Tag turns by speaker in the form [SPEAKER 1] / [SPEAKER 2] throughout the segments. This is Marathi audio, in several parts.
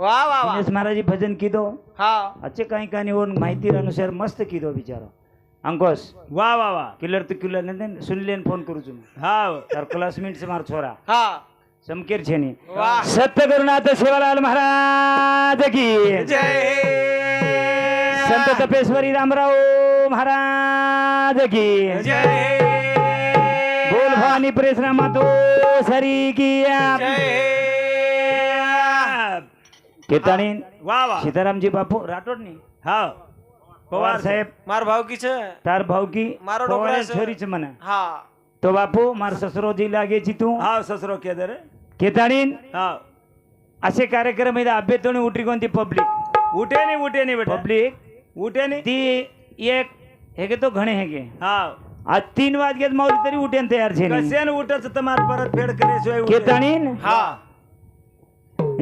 [SPEAKER 1] વાહ વાહ વાહ
[SPEAKER 2] દિનેશ મહારાજે ભજન કીધો
[SPEAKER 1] હા
[SPEAKER 2] અચે કઈ કઈ ઓર માહિતી અનુસાર મસ્ત કીધો બિચારો અંકોશ
[SPEAKER 3] વાહ વાહ વાહ
[SPEAKER 2] કિલર તો કિલર ને સુનિલેન ફોન કરું છું
[SPEAKER 3] હા
[SPEAKER 2] તાર ક્લાસમેટ છે મારા છોરા
[SPEAKER 1] હા
[SPEAKER 2] સમકેર છે ની
[SPEAKER 1] વાહ
[SPEAKER 2] સત્ય ગુરુનાથ સેવાલાલ મહારાજ કી
[SPEAKER 1] જય
[SPEAKER 2] સંત તપેશ્વરી રામરાવ મહારાજ કી
[SPEAKER 1] જય
[SPEAKER 2] બોલ ભવાની પ્રેસના માતો સરી કી કેતાણી केताणी वा
[SPEAKER 1] वा सीतारामजी बापू राठोडनी
[SPEAKER 2] हा पवार
[SPEAKER 1] साहेब मार
[SPEAKER 2] भावकीच
[SPEAKER 1] तार
[SPEAKER 2] भाऊकी मारो डोकरा
[SPEAKER 1] छोरीच
[SPEAKER 2] हा तो बापू मार ससरो जी लागेची
[SPEAKER 3] तू हा ससरो केदार
[SPEAKER 2] केतानी
[SPEAKER 3] हा
[SPEAKER 2] असे कार्यक्रम इथे अभ्यतोणी उठी कोणती पब्लिक
[SPEAKER 3] उठेने उठेने बेटा
[SPEAKER 2] पब्लिक
[SPEAKER 3] उठेने
[SPEAKER 2] ती एक हे तो घणे हे
[SPEAKER 3] हा
[SPEAKER 2] आज तीन वाजगेत माऊली तरी उठेन तयार छे कसेन उठच तर
[SPEAKER 3] मार परत फेड करे
[SPEAKER 2] केतानी हा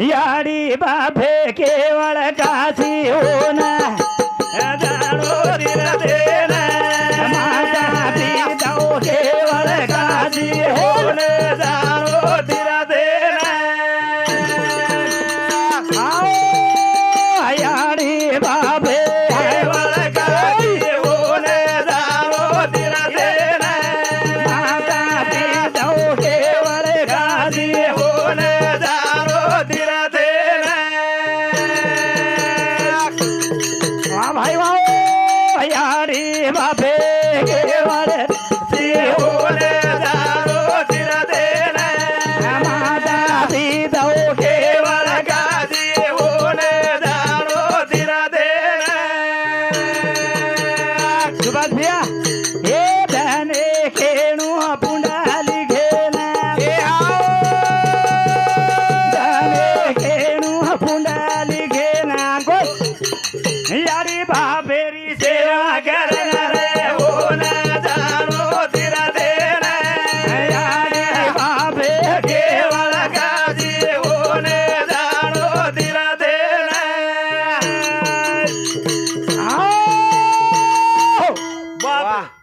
[SPEAKER 3] ಯಾಡಿ ಬಾಬೆ ಕೇವಳ ಕಾಸಿ ಓನ ಮಾತಾ
[SPEAKER 2] ಪಿತೋ
[SPEAKER 3] ಕೇವಳ
[SPEAKER 1] ಕಾಸಿ
[SPEAKER 2] ಓನ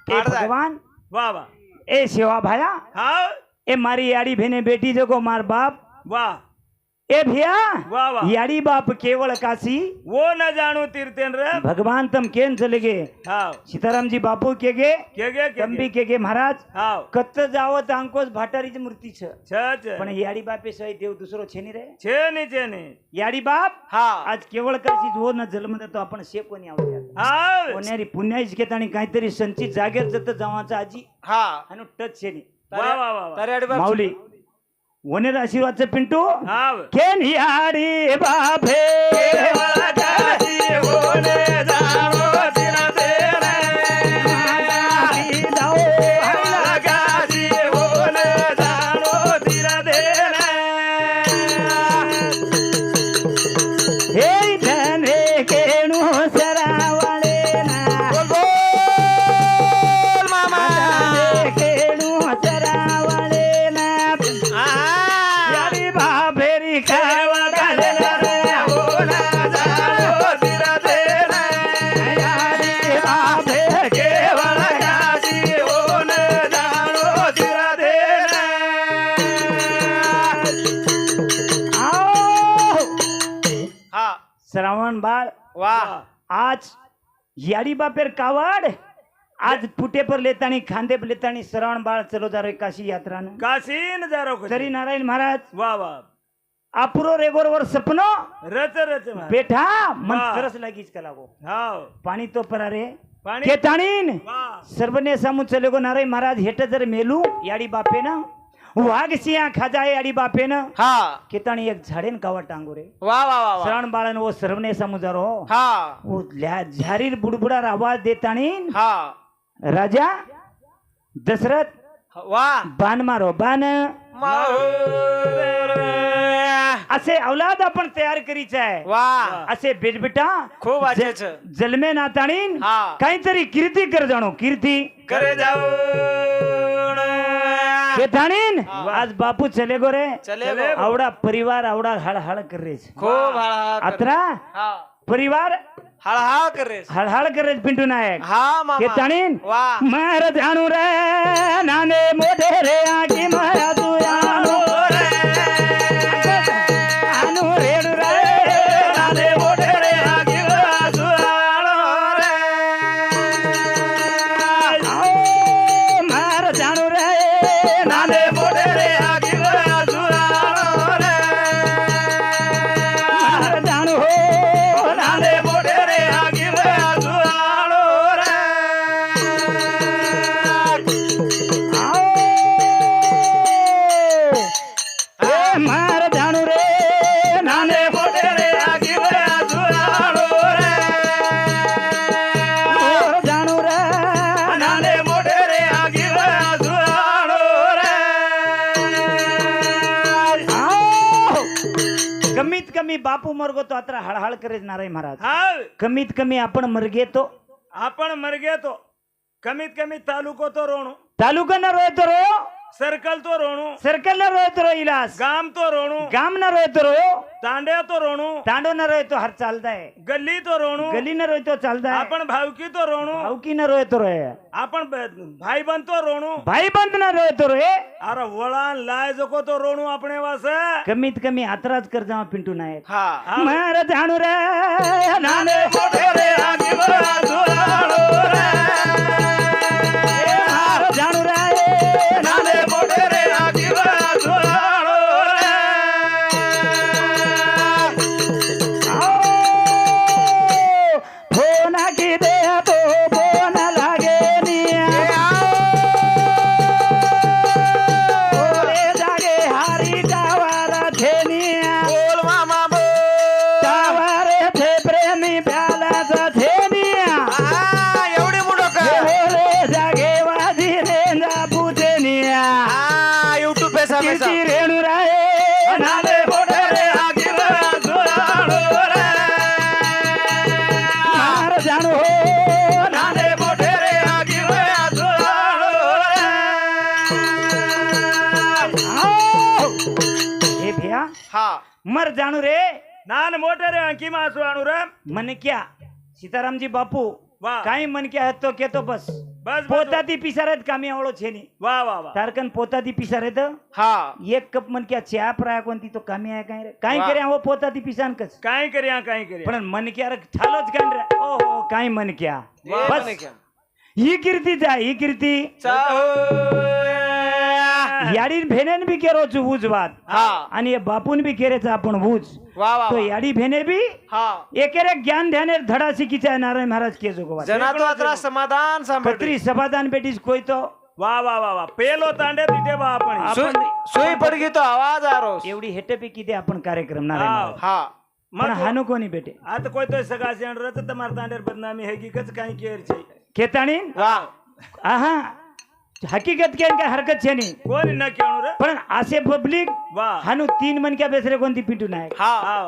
[SPEAKER 2] ભગવાન
[SPEAKER 3] વાહ વાહ.
[SPEAKER 2] એ સેવા ભાયા
[SPEAKER 3] હા?
[SPEAKER 2] એ મારી યાડી ભેને બેટી જગો માર બાપ.
[SPEAKER 3] વાહ. ए भैया
[SPEAKER 2] यारी बाप केवल काशी
[SPEAKER 3] वो न जानो तीर्थेंद्र
[SPEAKER 2] भगवान तम केन चले गे
[SPEAKER 3] सीताराम
[SPEAKER 2] जी बापू के गे
[SPEAKER 3] के के
[SPEAKER 2] गे महाराज
[SPEAKER 3] कत
[SPEAKER 2] जाओ तो तर भाटारी जी मूर्ति छ पण याडी बापे सही देव दुसरो छे नहीं रे
[SPEAKER 3] छे नहीं छे नहीं
[SPEAKER 2] याडी बाप
[SPEAKER 1] हा
[SPEAKER 2] आज केवल काशी वो न जन्म देतो आपण शे कोणी आहोत
[SPEAKER 3] हाव
[SPEAKER 2] कोण्यारी पुण्याईच तानी कहीं काहीतरी संचित जागेत जत जावा आजी
[SPEAKER 1] हाँ
[SPEAKER 2] आणि टच छे
[SPEAKER 3] वाह वाह
[SPEAKER 1] वा वा माउली
[SPEAKER 2] उन्हें आशीर्वाद से पिंटू केन यारी बाबे बाळ.
[SPEAKER 1] વાહ
[SPEAKER 2] आज याडी बापेर कावड. आज पुटे पर लेतानी खांदे पर लेतानी श्रावण बाळ चलो जा रे काशी यात्रानं.
[SPEAKER 3] काशी. न जारो
[SPEAKER 2] तरी नारायण महाराज
[SPEAKER 3] वा वा.
[SPEAKER 2] अपुरो रेगोर वर सपनो.
[SPEAKER 3] रच रच.
[SPEAKER 2] बेठा मन
[SPEAKER 3] वाह.
[SPEAKER 2] तरस लागीच का लागो
[SPEAKER 3] हाव.
[SPEAKER 2] पाणी तो परारे.
[SPEAKER 3] पाणी
[SPEAKER 2] केताणीन
[SPEAKER 3] वा.
[SPEAKER 2] सर्वने सामू चले गो नारायण महाराज हेट जर मेलू याडी बापेन. वाघ सिया अडी बापे ना
[SPEAKER 1] हा
[SPEAKER 2] किताणी एक झाडेन कावा टांगू रे
[SPEAKER 1] वा वा वा वा
[SPEAKER 2] श्रावण बाळान वो सरवणे
[SPEAKER 1] समुजारो
[SPEAKER 2] हा उदल्या झारीर बुडबुडार आवाज देताणी
[SPEAKER 1] हा
[SPEAKER 2] राजा दशरथ
[SPEAKER 1] वा
[SPEAKER 2] बान मारो बान असे अवलाद आपण तयार करी आहे
[SPEAKER 1] वा
[SPEAKER 2] असे बेटबेटा
[SPEAKER 1] खूप वाजायचं
[SPEAKER 2] जलमे नाताणी
[SPEAKER 1] हा.
[SPEAKER 2] काहीतरी कीर्ती कर जाणो कीर्ती
[SPEAKER 3] करे जाऊ
[SPEAKER 2] ये आज बापू चले
[SPEAKER 1] गोरे. चले
[SPEAKER 2] आवडा परिवार आवडा हळहळ
[SPEAKER 1] हळ रेच खूप
[SPEAKER 2] अत्रा? परिवार?
[SPEAKER 1] हळहळ करे
[SPEAKER 2] हळहळ कर पिंटू नायक. हा
[SPEAKER 1] हे
[SPEAKER 2] मार जाणू रे नाने मोठे रे आगी मारा तू कमी बापू मरगो तो आता हळहळ करे नाराय महाराज. कमीत कमी आपण मरगे तो.
[SPEAKER 3] आपण मरगे तो. कमीत कमी तालुको तो रोणू.
[SPEAKER 2] तालुका न रोय तो रो.
[SPEAKER 3] सर्कल तो रोणू।
[SPEAKER 2] सर्कल न रोय तो रो इलास।
[SPEAKER 3] गाम तो रोणू।
[SPEAKER 2] गाम न रोय तो रो
[SPEAKER 3] तांड्या तो रोणू।
[SPEAKER 2] तांडो न रोय तो हर चालताय
[SPEAKER 3] गल्ली तो रोणू।
[SPEAKER 2] गली न रोय तो चालताय
[SPEAKER 3] आपण भावकी तो रोणू।
[SPEAKER 2] भावकी न रोय तो रोय
[SPEAKER 3] आपण ब- भाई बनतो रोणू।
[SPEAKER 2] भाई बंद न रोय तो रोय
[SPEAKER 3] अरे वळण लाय जको तो रोणू आपण वास।
[SPEAKER 2] कमीत कमी आतराज कर जावा पिंटू नायक।
[SPEAKER 1] हा.
[SPEAKER 2] मार जाणू रे नाने जाणू रे
[SPEAKER 3] नान मोठे रे आणखी मासू आणू रे
[SPEAKER 2] मनक्या सीतारामजी बापू काय मनक्या तो केतो
[SPEAKER 3] बस बस
[SPEAKER 2] पोता ती पिसार आहेत कामी आवडो छे
[SPEAKER 3] वा वा तारकन
[SPEAKER 2] पोता ती पिसार आहेत
[SPEAKER 1] हा
[SPEAKER 2] एक कप मनक्या चहा प्राय कोणती तो कामी आहे काय रे काय
[SPEAKER 1] करे
[SPEAKER 2] हो पोता ती पिसान कस
[SPEAKER 3] काय करे काय
[SPEAKER 2] करे पण मनक्या रे ठालच काय रे ओ हो काय मनक्या बस
[SPEAKER 1] ही कीर्ती जा
[SPEAKER 2] ही कीर्ती ही कीर्ती
[SPEAKER 1] चाहो.
[SPEAKER 2] याडी भेनेन बी केरो छु ऊज वाद.
[SPEAKER 1] हा.
[SPEAKER 2] आणि हे बापून बी केरेचा आपण ऊज
[SPEAKER 1] वा वा
[SPEAKER 2] तो
[SPEAKER 1] वा.
[SPEAKER 2] याडी भेने बी
[SPEAKER 1] हा.
[SPEAKER 2] एकेरे ज्ञान ध्याने धडा शिकीचा नारायण महाराज के जोगवा
[SPEAKER 1] तो समाधान सांभाळते.
[SPEAKER 2] कत्री समाधान बेटीस कोई तो
[SPEAKER 3] वा वा वा वा. पेलो तांडे तिथे बा आपण.
[SPEAKER 2] आप-
[SPEAKER 1] सुई सुई पडगी तो आवाज आ रोस
[SPEAKER 2] एवढी हेटेपैकी दे आपण कार्यक्रम नारायण
[SPEAKER 3] हा.
[SPEAKER 2] महाराज.
[SPEAKER 1] हा.
[SPEAKER 2] पण
[SPEAKER 3] मग
[SPEAKER 2] हानु कोणी बेटे?
[SPEAKER 3] आता कोई तो सगळा सेंड रत तमार तांडेर बदनामी है की कच काय केर छे
[SPEAKER 2] केताणी?
[SPEAKER 1] वा
[SPEAKER 2] आहा. हकीकत के काय हरकत छे नहीं।
[SPEAKER 3] कोई न क्यों रे
[SPEAKER 2] पण आसे पब्लिक
[SPEAKER 3] वा
[SPEAKER 2] हानू तीन मन क्या बेसरे कोणती पिंटू ना
[SPEAKER 1] हा।
[SPEAKER 3] हा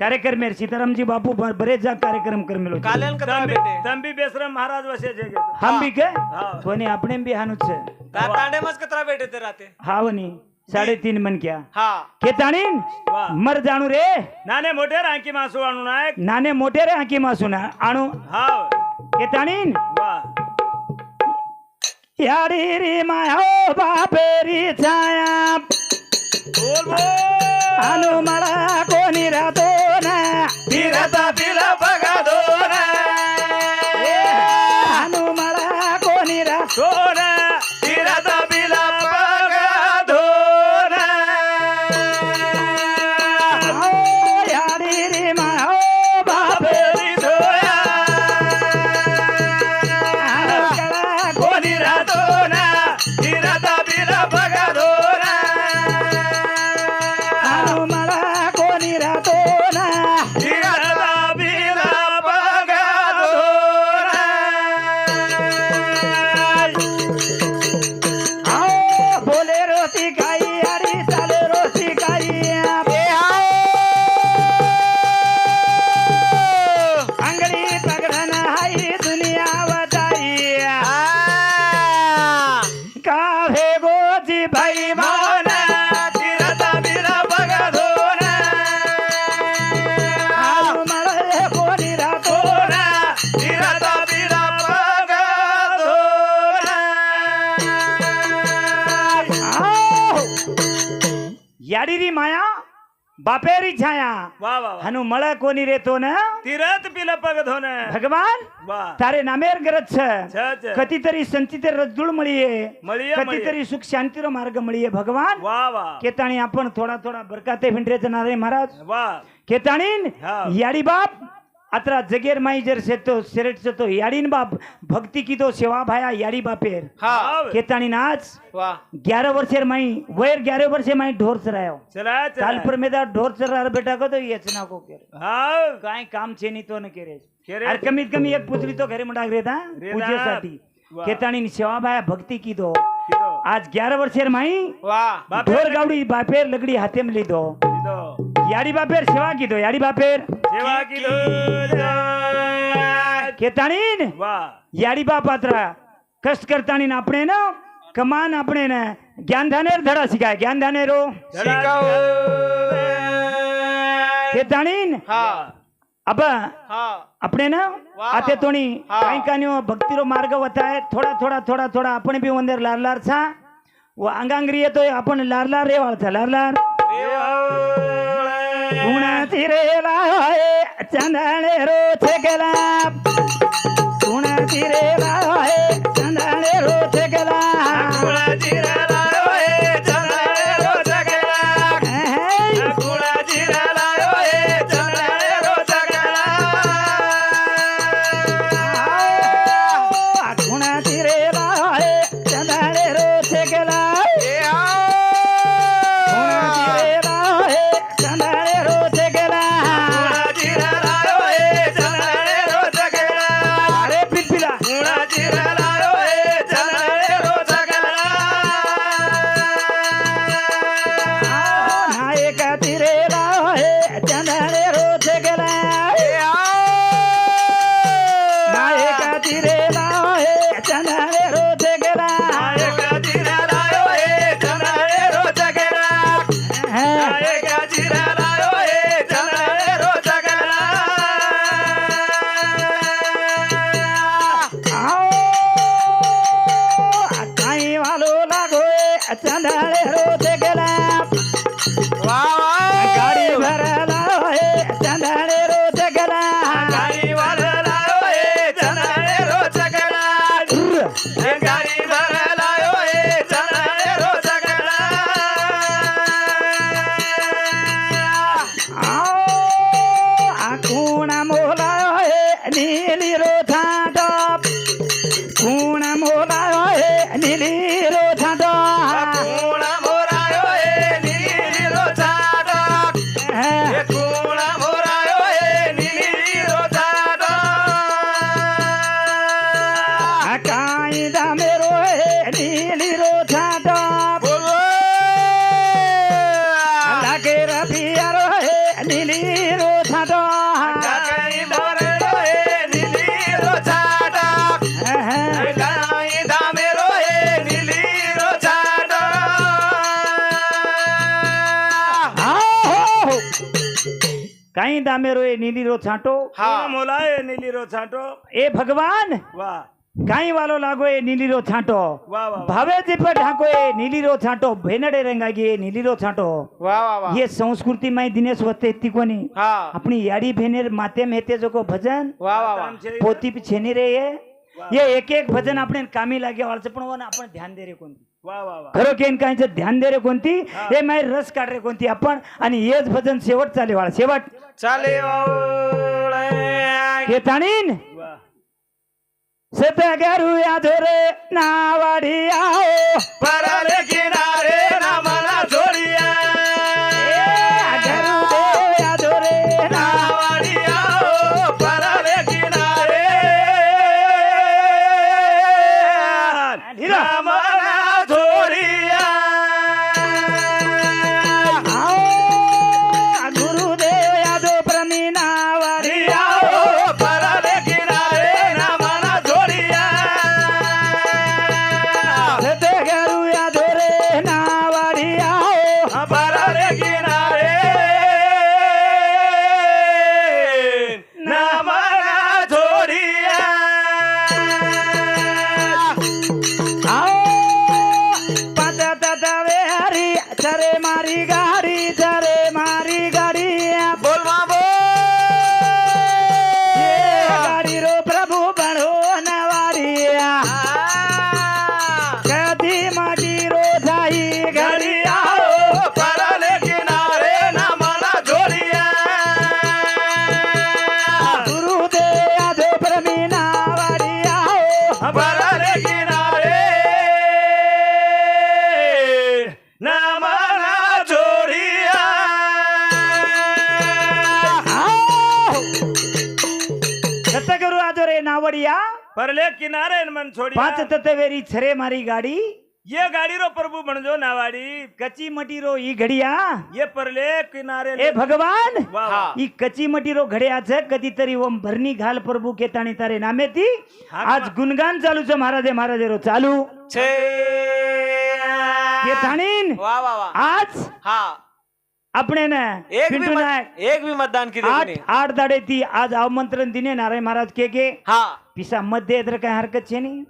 [SPEAKER 2] कार्यक्रम सीताराम जी बापू ब- बरेचदा कार्यक्रम करमेलो छे।
[SPEAKER 1] काल्यान कदा
[SPEAKER 3] तंबी
[SPEAKER 1] भेटे
[SPEAKER 3] भी बेसरा महाराज वसे जे के
[SPEAKER 2] हम भी के?
[SPEAKER 3] तो
[SPEAKER 2] कोणी अपने भी हानूच
[SPEAKER 1] छे। तांडे मज कतरा भेटे ते। राते
[SPEAKER 2] हा वनी साडेतीन मन क्या?
[SPEAKER 1] हा।
[SPEAKER 2] केताणीन
[SPEAKER 3] वा.
[SPEAKER 2] मर जानू रे।
[SPEAKER 3] नाने मोठे रांकी मासू आणू नायक।
[SPEAKER 2] नाने मोटे रे हाकी मासून आणू
[SPEAKER 3] हा।
[SPEAKER 2] केताणीन
[SPEAKER 3] वा
[SPEAKER 2] यारी रे माया बापेरी छाया. अनु मला कोणी राहतो ना?
[SPEAKER 3] फिरता पिला बघा दोन.
[SPEAKER 2] अनु मला कोणी राहतो
[SPEAKER 3] दोन फिरता पिला बघा दोन.
[SPEAKER 2] यारी रे माया बापे
[SPEAKER 3] बापेरी कोणी राहतो
[SPEAKER 2] बापेरी छाया। हनु मळा कोनी रेतो न?
[SPEAKER 3] तिरत पिल पग धोन
[SPEAKER 2] भगवान? तारे नामेर गरज
[SPEAKER 3] छ।
[SPEAKER 2] कधीतरी संचित रजदूळ
[SPEAKER 3] मळीये।
[SPEAKER 2] कधीतरी सुख शांती रो मार्ग मळीये।
[SPEAKER 3] भगवान? वाह
[SPEAKER 2] केताणी आपण थोडा थोडा बरकाते भिंडरेचं नारे महाराज।
[SPEAKER 3] वा. केताणी
[SPEAKER 2] याडी बाप अत्रा जगेर माई जर सेतो सेरेट सेतो याडीन बाप भक्ती की तो सेवा भाया याडी बापेर.
[SPEAKER 1] हा.
[SPEAKER 2] केताणी नाच.
[SPEAKER 1] वा.
[SPEAKER 2] ग्यारह वर्षेर माई वयर ग्यारह वर्षे माई ढोर चरायो.
[SPEAKER 3] चला
[SPEAKER 2] काल पर मेदा ढोर चरार बेटा को तो येच ना को केरे. काय काम छे नी तो न केरे. अरे कमीत कमी एक पुतळी तो घरी म्हणा रेता. पूजेसाठी.
[SPEAKER 3] वा.
[SPEAKER 2] केताणी सेवा भाया भक्ती की दो
[SPEAKER 3] किदो
[SPEAKER 2] आज ग्यारह वर्षेर माई
[SPEAKER 1] वा.
[SPEAKER 3] बापेर
[SPEAKER 2] ढोर गावडी बापेर लगडी हातेम लीधो
[SPEAKER 3] किदो
[SPEAKER 2] યાડી यारी बापेर सेवा किदो याडी बापेर. सेवा किदो केताणीन? वाह याडी बापात्रा कष्ट करता आपणे ना कमान आपणे ना ज्ञान धनेर धडा शिकाय ज्ञान धानेरो. शिकाओ केताणीन? हाँ. अब अपने ना आते तोणी कहीं वो भक्तिरो मार्ग बताए थोडा थोडा थोडा थोडा अपने भी वंदर लार लार छा वो अंगांग्रीय तो आपण लार लार रेवाळ लार लार. तिरेला चंदणे गेला કાઈ દામેરો
[SPEAKER 3] એ નીલી
[SPEAKER 2] રો છાંટો
[SPEAKER 3] હા મોલાય નીલીરો છાંટો
[SPEAKER 2] એ ભગવાન
[SPEAKER 3] વાહ
[SPEAKER 2] કાઈ વાલો લાગો એ નીલીરો છાંટો
[SPEAKER 3] વાહ વાહ
[SPEAKER 2] ભાવે જે પર ઢાકો એ નીલીરો છાંટો ભેનડે રંગાગી એ નીલીરો છાંટો
[SPEAKER 1] વાહ વાહ વાહ
[SPEAKER 2] ये संस्कृति में दिनेश वते इतनी कोनी
[SPEAKER 1] હા
[SPEAKER 2] अपनी यारी भेनेर माते में हेते जो को भजन
[SPEAKER 1] વાહ વાહ વાહ
[SPEAKER 2] पोती पे छेनी रे ये ये एक एक भजन આપણે કામી લાગ્યા વાળશે પણ ઓને આપણે ધ્યાન દે રે खरं की ध्यान दे रे कोणती? हे. माहिती रस काढ रे कोणती आपण. आणि हेच भजन शेवट चाले वाळा शेवट.
[SPEAKER 3] चाले घेताणीन सत करूया
[SPEAKER 2] धोरे नावाडी आओ. वड़िया
[SPEAKER 3] परले किनारे मन छोड़ी
[SPEAKER 2] पांच तत्वेरी छरे मारी गाड़ी।
[SPEAKER 3] ये गाड़ी रो प्रभु बनजो नावाड़ी।
[SPEAKER 2] कच्ची मटी रो ई घड़िया।
[SPEAKER 3] ये परले किनारे
[SPEAKER 2] ए भगवान ई कच्ची मटी रो घडिया छे कधीतरी ओम भरनी घाल प्रभु के ताणी तारे नामे
[SPEAKER 3] थी।
[SPEAKER 2] आज गुणगान चालू छे महाराजे महाराजे रो चालू।
[SPEAKER 1] छे।
[SPEAKER 2] ये
[SPEAKER 1] ताणीन वाह वाह वाह।
[SPEAKER 2] आज?
[SPEAKER 1] हां।
[SPEAKER 2] આપણે ને
[SPEAKER 1] एक भी
[SPEAKER 2] पिंटू
[SPEAKER 1] मत,
[SPEAKER 2] नायक
[SPEAKER 1] एक भी मतदान किती
[SPEAKER 2] आठ
[SPEAKER 1] कोणी
[SPEAKER 2] आठ दाडे ती आज आमंत्रण दिने नारायण महाराज के के
[SPEAKER 1] हा
[SPEAKER 2] पिसा मध्ये तर काही हरकत છે નહીં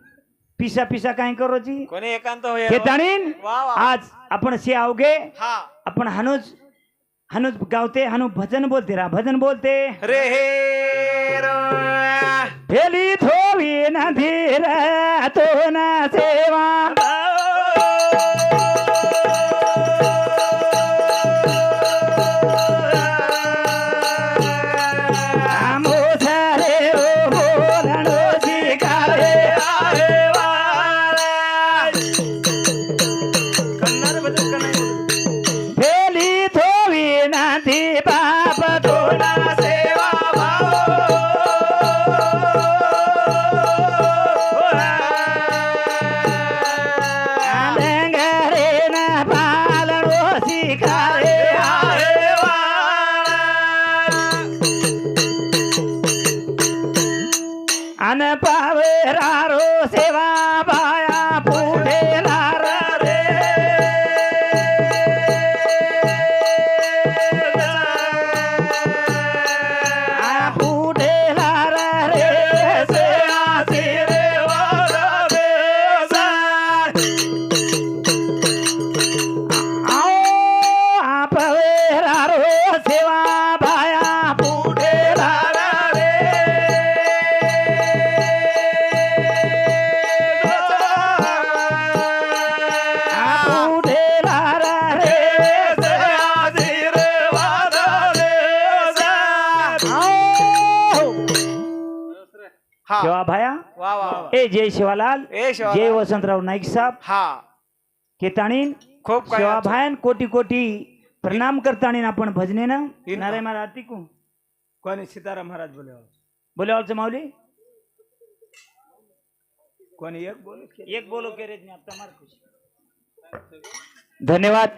[SPEAKER 2] पिसा पिसा काय करो जी
[SPEAKER 1] कोणी एकांत होय
[SPEAKER 2] के ताणीन
[SPEAKER 1] वा वा
[SPEAKER 2] आज आपण से आवगे
[SPEAKER 1] हा
[SPEAKER 2] आपण हनुज हनुज गावते हनु भजन बोलते रा भजन बोलते
[SPEAKER 1] रे हे रो.
[SPEAKER 2] फेली थोवी ना धीर तो ना सेवा I'm पावरारो सेवा शिवा भाया?
[SPEAKER 1] वा वा वा.
[SPEAKER 2] ए जय शिवालाल.
[SPEAKER 1] ए शिवालाल.
[SPEAKER 2] जय वसंतराव नाईक साहेब.
[SPEAKER 1] हा.
[SPEAKER 2] केताणीन
[SPEAKER 1] खूप काय
[SPEAKER 2] शिवा भायन कोटी कोटी प्रणाम करताणीन आपण भजने
[SPEAKER 1] इन-
[SPEAKER 2] नारायण महाराज आरती को
[SPEAKER 3] कोणी सीताराम महाराज बोले
[SPEAKER 2] बोले माऊली?
[SPEAKER 3] कोणी एक बोल
[SPEAKER 2] एक बोलो के रे धन्यवाद.